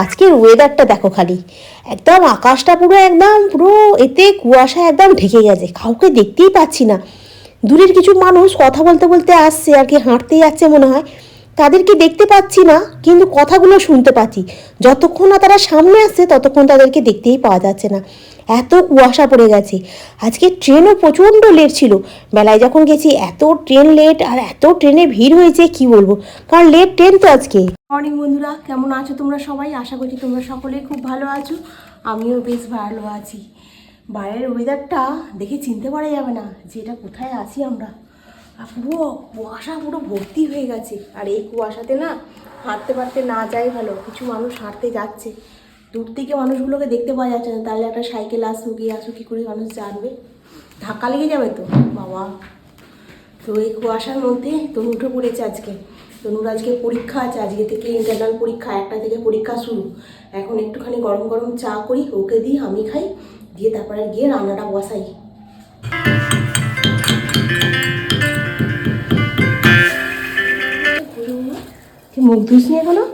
আজকের ওয়েদারটা দেখো খালি। একদম আকাশটা পুরো একদম, পুরো এতে কুয়াশা একদম ঢেকে গেছে, কাউকে দেখতেই পাচ্ছি না। দূরের কিছু মানুষ কথা বলতে বলতে আসছে, আর কি হাঁটতেই যাচ্ছে মনে হয়। তাদেরকে দেখতে পাচ্ছি না, কিন্তু কথাগুলো শুনতে পাচ্ছি। যতক্ষণ না তারা সামনে আসছে, ততক্ষণ তাদেরকে দেখতেই পাওয়া যাচ্ছে না। এত কুয়াশা পড়ে গেছে। আজকে ট্রেনও প্রচণ্ড লেট ছিল। বেলায় যখন গেছি, এত ট্রেন লেট আর এত ট্রেনে ভিড় হয়েছে, কি বলব? কারণ লেট ট্রেন তো আজকে। মর্নিং বন্ধুরা, কেমন আছো তোমরা সবাই? আশা করছি তোমরা সকলেই খুব ভালো আছো। আমিও বেশ ভালো আছি। বাইরের ওয়েদারটা দেখে চিনতে পারা যাবে না যে এটা কোথায় আছি আমরা। পুরো কুয়াশা পুরো ভর্তি হয়ে গেছে। আর এই কুয়াশাতে না হাঁটতে পারতে না যাই ভালো, কিছু মানুষ হাঁটতে যাচ্ছে। দূর থেকে মানুষগুলোকে দেখতে পাওয়া যাচ্ছে না, তাহলে একটা সাইকেল আসুক গিয়ে আসুক, কী করে মানুষ জানবে? ধাক্কা লেগে যাবে তো, বাবা। তো এই কুয়াশার মধ্যে তনু উঠে পড়েছে আজকে। তনুর আজকে পরীক্ষা আছে, আজকে থেকে ইন্টারনাল পরীক্ষা, একটা থেকে পরীক্ষা শুরু। এখন একটুখানি গরম গরম চা করি, ওকে দিই আমি খাই, দিয়ে তারপরে গিয়ে রান্নাটা বসাই। মুখ ধুস নি এখনও?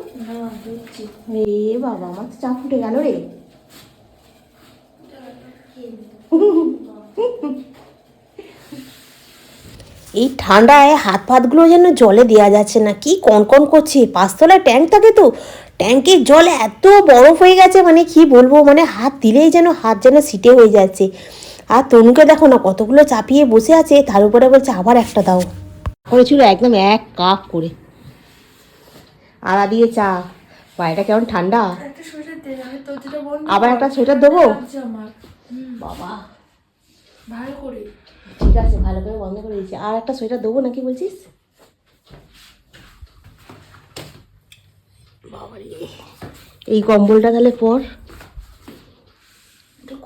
রে বাবা আমার তো চা ফুটে গেল রে। এই ঠান্ডায় হাত ফাতগুলো যেন জলে দেওয়া যাচ্ছে না কি কনকন করছে। পাঁচতলায় ট্যাঙ্ক থাকে তো ট্যাঙ্কের জল এত বরফ হয়ে গেছে মানে কি বলব মানে হাত দিলেই যেন হাত যেন সিটে হয়ে যাচ্ছে। আর তনুকে দেখো না কতগুলো চাপিয়ে বসে আছে তার উপরে বলছে আবার একটা দাও। করেছিল একদম এক কাপ করে। আদা দিয়ে চা। বাইরেটা কেমন ঠান্ডা? আবার একটা সোয়েটার দেবো? বাবা। ভালো করে। ঠিক আছে ভালো করে বন্ধ করে দিচ্ছি। আর একটা সোয়েটার দেবো নাকি বলছিস? এই কম্বলটা তাহলে পর।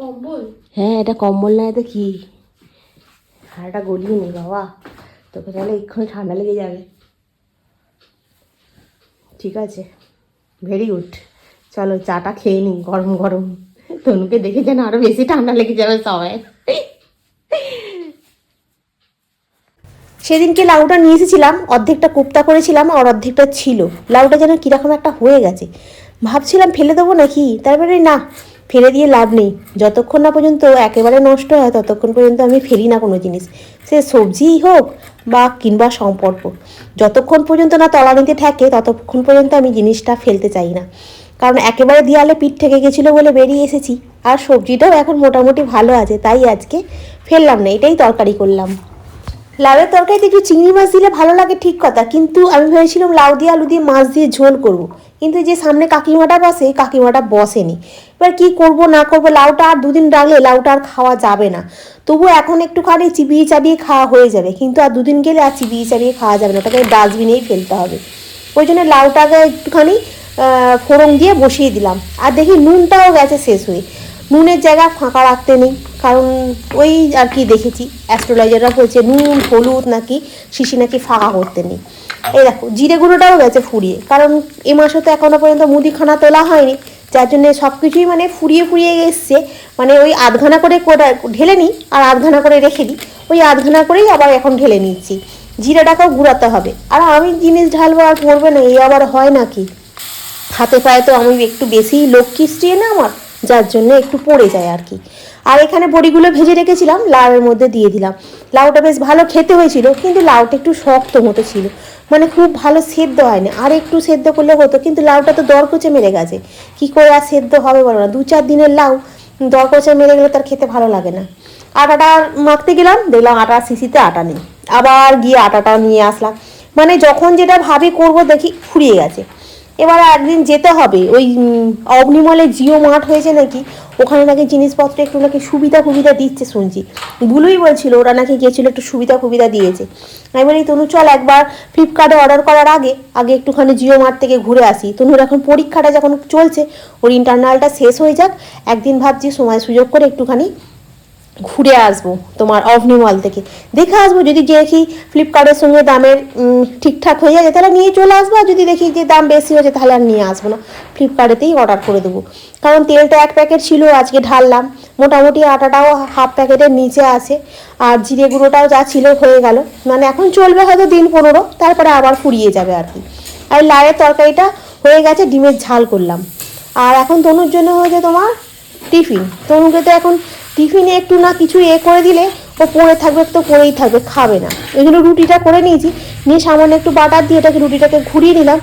কম্বল? হ্যাঁ এটা কম্বল না এটা কি? আর এটা গলিয়ে নি বাবা। তোকে তাহলে এক্ষুনি ঠান্ডা লেগে যাবে। ঠিক আছে? ভেরি গুড চলো, চাটা খেয়ে নিই, গরম গরম। তনুকে দেখে যেন আরও বেশি ঠান্ডা লেগে যাবে সবাই। সেদিনকে লাউটা নিয়ে এসেছিলাম, অর্ধেকটা কোপ্তা করেছিলাম আর অর্ধেকটা ছিল। লাউটা যেন কীরকম একটা হয়ে গেছে। ভাবছিলাম ফেলে দেবো নাকি? তারপরে না ফেলে দিয়ে লাভ নেই। যতক্ষণ না পর্যন্ত একেবারে নষ্ট হয়, ততক্ষণ পর্যন্ত আমি ফেলি না কোনো জিনিস। সে সবজিই হোক বা কিংবা সম্পর্ক। যতক্ষণ পর্যন্ত না তলা তলানিতে থাকে, ততক্ষণ পর্যন্ত আমি জিনিসটা ফেলতে চাই না। কারণ একেবারে দেয়ালে পিঠ থেকে গেছিল বলে বেরিয়ে এসেছি। আর সবজিটাও এখন মোটামুটি ভালো আছে, তাই আজকে ফেললাম না, এটাই তরকারি করলাম। লাউয়ের তরকারিতে একটু চিংড়ি মাছ দিলে ভালো লাগে ঠিক কথা, কিন্তু আমি ভেবেছিলাম লাউ দিয়ে আলু দিয়ে মাছ দিয়ে ঝোল করব। কিন্তু যে সামনে কাকিমাটা বসে, কাকিমাটা বসেনি। এবার কি করব, না করব, লাউটা আর দুদিন রাখলে লাউটা আর খাওয়া যাবে না। তবু এখন একটুখানি চিবিয়ে চাবিয়ে খাওয়া হয়ে যাবে, কিন্তু আর দুদিন গেলে আর চিবিয়ে চাবিয়ে খাওয়া যাবে না, ওটাকে ডাস্টবিনেই ফেলতে হবে। ওই জন্য লাউটাকে একটুখানি ফোড়ন দিয়ে বসিয়ে দিলাম। আর দেখি নুনটাও গেছে শেষ হয়ে। নুনের জায়গা ফাঁকা রাখতে নেই। কারণ ওই আর কি দেখেছি অ্যাস্ট্রোলজাররা বলছে নুন, হলুদ নাকি শিশি নাকি ফাঁকা করতে নেই। এই দেখো, জিরে গুঁড়োটাও গেছে ফুরিয়ে, কারণ এ মাসে তো এখনও পর্যন্ত মুদিখানা তোলা হয়নি, যার জন্য সব কিছুই মানে ফুরিয়ে ফুরিয়ে এসছে। মানে ওই আধঘানা করে ঢেলে নিই আর আধঘানা করে রেখে দিই, ওই আধঘানা করেই আবার এখন ঢেলে নিচ্ছি। জিরাটাকেও গুঁড়াতে হবে। আর আমি জিনিস ঢালবো আর পড়বে না এই আবার হয় নাকি? হাতে পায়ে তো আমি একটু বেশি লক্ষ্মী স্ত্রী না আমার, যার জন্য একটু পড়ে যায় আর কি। আর এখানে বড়িগুলো ভেজে রেখেছিলাম, লাউয়ের মধ্যে দিয়ে দিলাম। লাউটা বেশ ভালো খেতে হয়েছিল, কিন্তু লাউটা একটু শক্ত মতো ছিল। মানে খুব ভালো সেদ্ধ হয়নি। আর একটু সেদ্ধ করলে হতো, কিন্তু লাউটা তো দরকুচে মেরে গেছে। কি করে আর সেদ্ধ হবে বলো না? দু চার দিনের লাউ, দরকুচে মেরে গেলে তার খেতে ভালো লাগে না। আটাটা মাখতে গেলাম, দেখলাম আটা শিশিতে আটা নেই। আবার গিয়ে আটাটা নিয়ে আসলাম। মানে যখন যেটা ভাবি করব দেখি ফুরিয়ে গেছে। এবার একদিন যেতে হবে, ওই অগ্নিমলে জিও মাঠ হয়েছে নাকি? ওখানে নাকি জিনিসপত্র একটু নাকি সুবিধা সুবিধা দিচ্ছে শুনছি। বুলুই বলছিল, ওরা নাকি গিয়েছিল একটু সুবিধা সুবিধা দিয়েছে। আমি বলি, তনু, চল একবার ফ্লিপকার্টে অর্ডার করার আগে আগে একটুখানি জিও মার্ট থেকে ঘুরে আসি। তনুর এখন পরীক্ষাটা যখন চলছে, ওর ইন্টারনালটা শেষ হয়ে যাক। একদিন ভাবছি সময় সুযোগ করে একটুখানি ঘুরে আসব তোমার অভনিমল থেকে। দেখে আসব যদি দেখি ফ্লিপকার্টের সঙ্গে দামের ঠিকঠাক হয়ে যায় তাহলে নিয়ে চলে আসব। আর যদি দেখি যে দাম বেশি হয়েছে, তাহলে আর নিয়ে আসব না। ফ্লিপকার্টেতেই অর্ডার করে দেবো। কারণ তেলটা এক প্যাকেট ছিল, আজকে ঢাললাম। মোটামুটি আটাটাও হাফ প্যাকেটের নিচে আছে। আর জিরে গুঁড়োটাও যা ছিল হয়ে গেল। মানে এখন চলবে হয়তো দিন পনেরো, তারপরে আবার ফুরিয়ে যাবে আর কি। আর লাউয়ের তরকারিটা হয়ে গেছে, ডিমের ঝাল করলাম। আর এখন তনুর জন্য হয়েছে তোমার টিফিন। তনুকে তো এখন টিফিনে একটু না কিছু এ করে দিলে, ও পড়ে থাকবে, তো পড়েই থাকবে, খাবে না। ওই জন্য রুটিটা করে নিয়েছি। নিয়ে সামান্য একটু বাটার দিয়ে এটাকে রুটিটাকে ঘুরিয়ে নিলাম।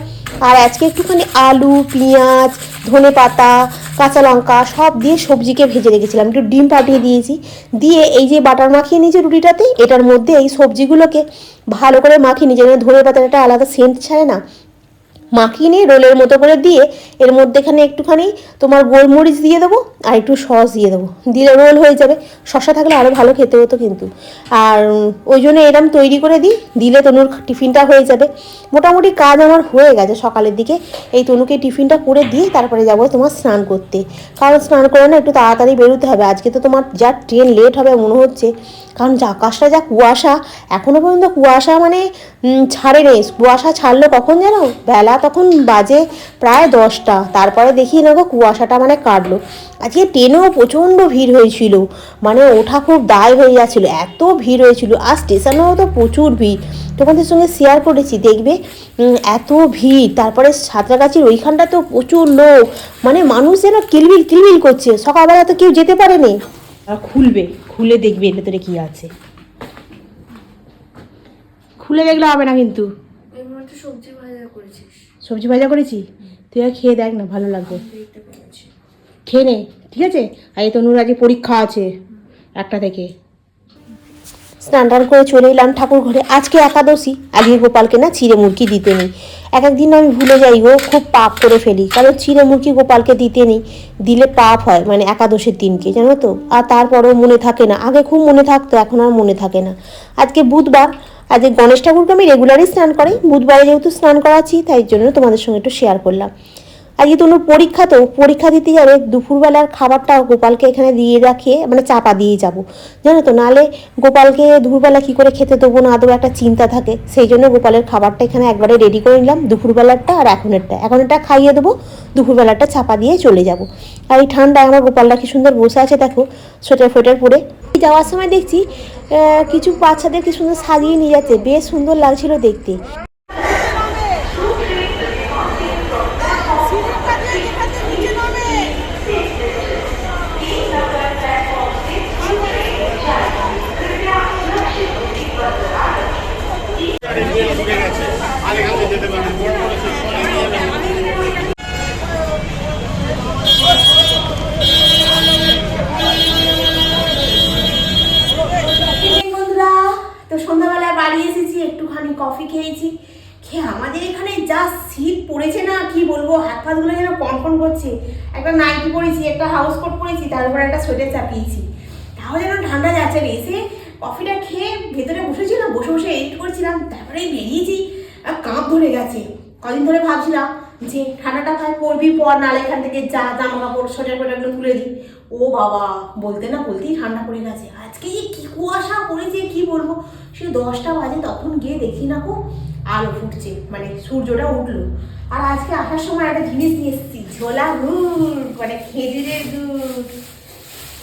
আর আজকে একটুখানি আলু, পেঁয়াজ, ধনে পাতা, কাঁচা লঙ্কা সব দিয়ে সবজিকে ভেজে রেখেছিলাম। একটু ডিম পাঠিয়ে দিয়েছি। দিয়ে এই যে বাটার মাখিয়ে নিয়েছি রুটিটাতে, এটার মধ্যে এই সবজিগুলোকে ভালো করে মাখিয়ে নিয়েছি। যেন ধনে পাতার একটা আলাদা সেন্ট ছাড়ে না। মাখিয়ে নিয়ে রোলের মতো করে দিয়ে এর মধ্যেখানে একটুখানি তোমার গোলমরিচ দিয়ে দেবো আর একটু সস দিয়ে দেবো। দিলে রোল হয়ে যাবে। শসা থাকলে আরও ভালো খেতে হতো কিন্তু। আর ওই জন্য এরম তৈরি করে দিই। দিলে তনুর টিফিনটা হয়ে যাবে। মোটামুটি কাজ আমার হয়ে গেছে সকালের দিকে। এই তনুকে টিফিনটা করে দিয়ে তারপরে যাব তোমার স্নান করতে। কারণ স্নান করে না একটু তাড়াতাড়ি বেরোতে হবে। আজকে তো তোমার যা ট্রেন লেট হবে মনে হচ্ছে। কারণ যা আকাশটা যা কুয়াশা এখনও পর্যন্ত কুয়াশা মানে ছাড়ে নেই কুয়াশা ছাড়লো কখন জানো বেলা তখন বাজে প্রায় দশটা। তারপরে দেখি না গো কুয়াশাটা মানে কাটলো। আজকে ট্রেনেও প্রচণ্ড ভিড় হয়েছিল। মানে ওঠা খুব দায় হয়ে যাচ্ছিল এত ভিড় হয়েছিল। আর স্টেশনেও তো প্রচুর ভিড়। তোমাদের সঙ্গে শেয়ার করেছি দেখবে? এত ভিড়। তারপরে সাঁতরাগাছির ওইখানটা তো প্রচুর লোক। মানে মানুষ যেন কিলবিল কিলবিল করছে। সকালবেলা তো কেউ যেতে পারেনি। আর খুলবে খুলে দেখবে এর ভেতরে কি আছে। খুলে দেখলে হবে না কিন্তু। সবজি ভাজা করেছিস। সবজি ভাজা করেছি? তুই খেয়ে দেখ না, ভালো লাগবে। খেয়ে নে, ঠিক আছে? আর এই তনুর আজকে পরীক্ষা আছে, একটা থেকে। স্নান টান করে চলে এলাম ঠাকুর ঘরে। আজকে একাদশী, আজকে গোপালকে না চিড়ে মুরগি দিতে নেই। এক একদিন আমি ভুলে যাই গো, খুব পাপ করে ফেলি। কারণ চিড়ে মুরগি গোপালকে দিতে নেই, দিলে পাপ হয় মানে একাদশীর দিনকে, জানো তো? আর তারপরেও মনে থাকে না। আগে খুব মনে থাকতো, এখন আর মনে থাকে না। আজকে বুধবার আজকে গণেশ ঠাকুরকে আমি রেগুলারই স্নান করাই। বুধবারে যেহেতু স্নান করাচ্ছি, তাই জন্য তোমাদের সঙ্গে একটু শেয়ার করলাম। আজকে তনুর পরীক্ষা তো, পরীক্ষা দিতে যাবে, দুপুরবেলার খাবারটা গোপালকে এখানে দিয়ে রাখিয়ে মানে চাপা দিয়ে যাব। জানো তো, নালে গোপালকে দুপুরবেলা কী করে খেতে দেবো না দেবো একটা চিন্তা থাকে, সেই জন্য গোপালের খাবারটা এখানে একবারে রেডি করে নিলাম, দুপুরবেলারটা আর এখনেরটা। এখনেরটা খাইয়ে দেবো দুপুরবেলাটা চাপা দিয়ে চলে যাব। আর এই ঠান্ডায় আমার গোপালটা কি সুন্দর বসে আছে, দেখো, সোয়েটার ফোয়েটার পরে। যাওয়ার সময় দেখছি কিছু বাচ্চাদের কি সুন্দর সাজিয়ে নিয়ে যাচ্ছে, বেশ সুন্দর লাগছিল দেখতে এই বন্ধুরা তো সন্ধ্যাবেলায় বাড়ি এসেছি একটুখানি কফি খেয়েছি খেয়ে এখানে যা শীত পড়েছে না, কি বলব, হাত ফাতগুলো যেন কনকন করছে। একটা নাইটি পরেছি, একটা হাউস কোট পরেছি তারপর একটা সোয়েটার চাপিয়েছি। তাও যেন ঠান্ডা যাচ্ছে এসে কফিটা খেয়ে ভেতরে বসেছিলাম বসে বসে এডিট করছিলাম তারপরে বেরিয়েছি, আর কাঁপ ধরে গেছে। কদিন ধরে ভাবছিলাম যে ঠান্ডাটা ভাই পরবি পর নালে এখান থেকে যা জামা কাপড় সোয়েটার ফোটারগুলো তুলে দিই। ও বাবা, বলতে না বলতেই ঠান্ডা পড়ে গেছে। আজকে যে কি কুয়াশা পড়েছে কি বলব? সে দশটা বাজে তখন গিয়ে দেখি না কো আলো ফুটছে মানে সূর্যটা উঠল। আর আজকে আসার সময় একটা জিনিস নিয়ে এসেছি, ঝোলা গুড় মানে খেজুরের গুড়।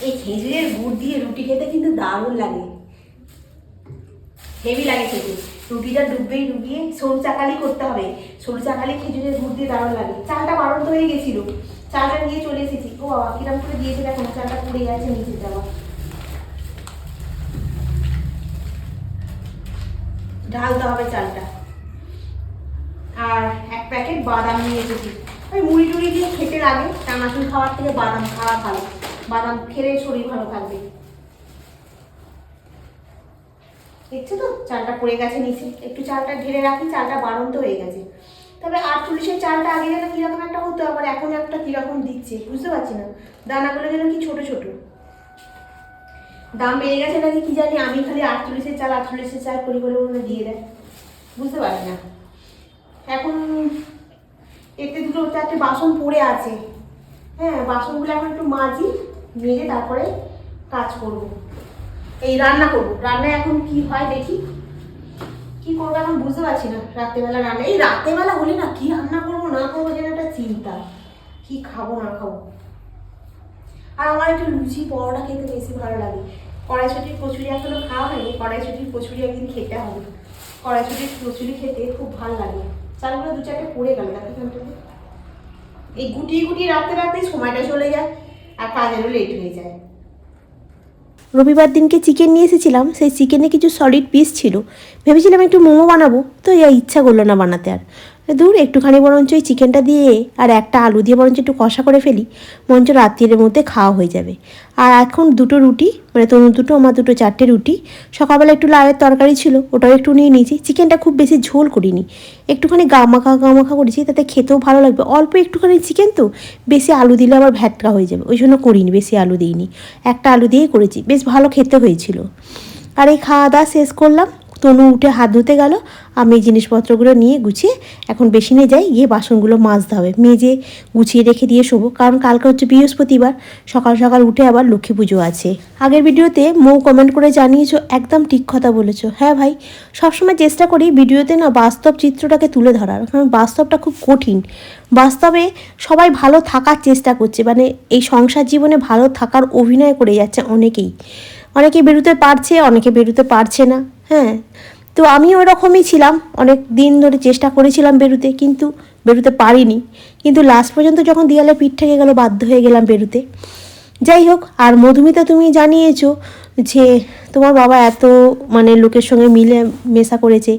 এই খেজুরের গুড় দিয়ে রুটি খেতে কিন্তু দারুণ লাগে। হেভি লাগে খেতে। রুটিটা ডুববেই ডুবিয়ে সরু চাকালি করতে হবে। সরু চাকালি খেজুরের গুড় দিয়ে দারুণ লাগে। চালটা বারণ হয়ে গেছিল। চালটা নিয়ে চলে এসেছি। ও বাবা, কিরম করে দিয়েছে দেখো, চালটা পুড়ে গেছে নিচে যাওয়া ঢালতে হবে চালটা। আর এক প্যাকেট বাদাম নিয়ে এসেছি। ওই মুড়ি টুড়ি দিয়ে খেতে লাগে টানাচুর খাওয়ার থেকে বাদাম খাওয়া ভালো। বাদাম খেলে শরীর ভালো থাকবে। দেখছ তো চালটা পড়ে গেছে নিচে। একটু চালটা ঢেলে রাখি, চালটা বাড়ন্ত হয়ে গেছে। তবে আটচল্লিশের চালটা আগে যেন কীরকম একটা হতো, আবার এখন একটা কীরকম দিচ্ছে, বুঝতে পারছি না। দানাগুলো যেন কি ছোট ছোট। দাম বেড়ে গেছে নাকি কি জানি, আমি খালি আটচল্লিশের চাল আটচল্লিশের চাল করে করে ওগুলো দিয়ে দেয়। বুঝতে পারি না। এখন এতে দুটো, চারটে বাসন পড়ে আছে। হ্যাঁ বাসনগুলো এখন একটু মাজি, মেজে তারপরে কাজ করব। এই রান্না করব। রান্না এখন কি হয় দেখি। কি করব এখন বুঝতে পারছি না। রাত্রেবেলা রান্না এই রাত্রেবেলা হলে না কি রান্না করব না করব যেন একটা চিন্তা। কি খাব না খাব। আর আমার একটু লুচি পরোটা খেতে বেশি ভালো লাগে। কড়াইশুটির কচুরি এখনও খাওয়া হয়নি। কড়াইশুটির কচুরি একদিন খেতে হবে। কড়াইশুটির কচুরি খেতে খুব ভালো লাগে। চালগুলো দু চারটে পড়ে গেল। দেখো এই গুটিয়ে গুটিয়ে রাখতে রাখতে সময়টা চলে যায় আর কাজেরও লেট হয়ে যায়। রবিবার দিনকে চিকেন নিয়ে এসেছিলাম, সেই চিকেনে কিছু সলিড পিস ছিল। ভেবেছিলাম একটু মোমো বানাবো, তো ইচ্ছা করল না বানাতে আর। দূর, একটুখানি বরঞ্চ ওই চিকেনটা দিয়ে আর একটা আলু দিয়ে বরঞ্চ একটু কষা করে ফেলি, বরঞ্চ রাত্রির মধ্যে খাওয়া হয়ে যাবে। আর এখন দুটো রুটি মানে তনু দুটো, আমার দুটো চারটে রুটি। সকালবেলা একটু লাউয়ের তরকারি ছিল, ওটাও একটু নিয়ে নিয়েছি। চিকেনটা খুব বেশি ঝোল করিনি। একটুখানি গামাখা গামাখা করেছি, তাতে খেতেও ভালো লাগবে। অল্প একটুখানি চিকেন তো, বেশি আলু দিলে আবার ভ্যাটকা হয়ে যাবে। ওই জন্য করিনি, বেশি আলু দিইনি। একটা আলু দিয়েই করেছি, বেশ ভালো খেতে হয়েছিল। আর এই খাওয়া দাওয়া শেষ করলাম। তনু উঠে হাত ধুতে গেল। আমি এই জিনিসপত্রগুলো নিয়ে গুছিয়ে এখন বেসিনে যাই, গিয়ে বাসনগুলো মাজতে হবে। মেজে গুছিয়ে রেখে দিয়ে শোবো, কারণ কালকে হচ্ছে বৃহস্পতিবার, সকাল সকাল উঠে আবার লক্ষ্মী পুজো আছে। আগের ভিডিওতে মৌ কমেন্ট করে জানিয়েছো, একদম ঠিক কথা বলেছ। হ্যাঁ ভাই, সবসময় চেষ্টা করি ভিডিওতে না বাস্তব চিত্রটাকে তুলে ধরার, কারণ বাস্তবটা খুব কঠিন। বাস্তবে সবাই ভালো থাকার চেষ্টা করছে মানে এই সংসার জীবনে ভালো থাকার অভিনয় করে যাচ্ছে অনেকেই। অনেকে বেরোতে পারছে, অনেকে বেরোতে পারছে না হ্যাঁ। তো আমি ওই রকমই ছিলাম। অনেক দিন ধরে চেষ্টা করেছিলাম বেরোতে, কিন্তু বেরোতে পারিনি। কিন্তু লাস্ট পর্যন্ত যখন দেয়ালে পিঠ থেকে গেল, বাধ্য হয়ে গেলাম বেরোতে। যাই হোক, আর মধুমিতা তুমি জানিয়েছো যে তোমার বাবা এত মানে লোকের সঙ্গে মিলে মেশা করেছে।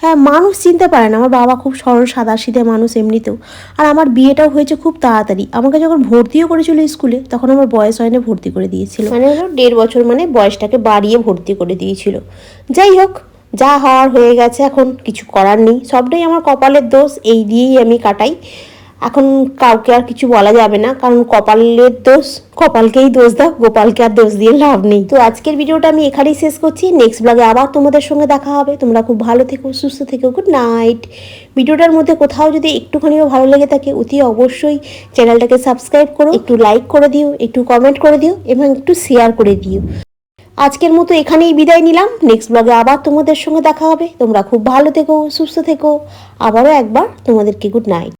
হ্যাঁ মানুষ চিনতে পারে না। আমার বাবা খুব সরল সাদা সিধে মানুষ এমনিতেও। আর আমার বিয়েটাও হয়েছে খুব তাড়াতাড়ি। আমাকে যখন ভর্তিও করেছিল স্কুলে, তখন আমার বয়স হয়নি, ভর্তি করে দিয়েছিল। মানে দেড় বছর মানে বয়সটাকে বাড়িয়ে ভর্তি করে দিয়েছিল। যাই হোক যা হওয়ার হয়ে গেছে, এখন কিছু করার নেই। সবটাই আমার কপালের দোষ, এই দিয়েই আমি কাটাই। এখন কাউকে আর কিছু বলা যাবে না, কারণ কপালের দোষ, কপালকেই দোষ দাও, গোপালকে আর দোষ দিয়ে লাভ নেই। তো আজকের ভিডিওটা আমি এখানেই শেষ করছি। নেক্সট ব্লগে আবার তোমাদের সঙ্গে দেখা হবে। তোমরা খুব ভালো থেকো, সুস্থ থেকো গুড নাইট ভিডিওটার মধ্যে কোথাও যদি একটুখানিও ভালো লেগে থাকে, অতি অবশ্যই চ্যানেলটাকে সাবস্ক্রাইব করো। একটু লাইক করে দিও, একটু কমেন্ট করে দিও, এবং একটু শেয়ার করে দিও। আজকের মতো এখানেই বিদায় নিলাম। নেক্সট ব্লগে আবার তোমাদের সঙ্গে দেখা হবে। তোমরা খুব ভালো থেকো, সুস্থ থেকো। আবারও একবার তোমাদেরকে গুড নাইট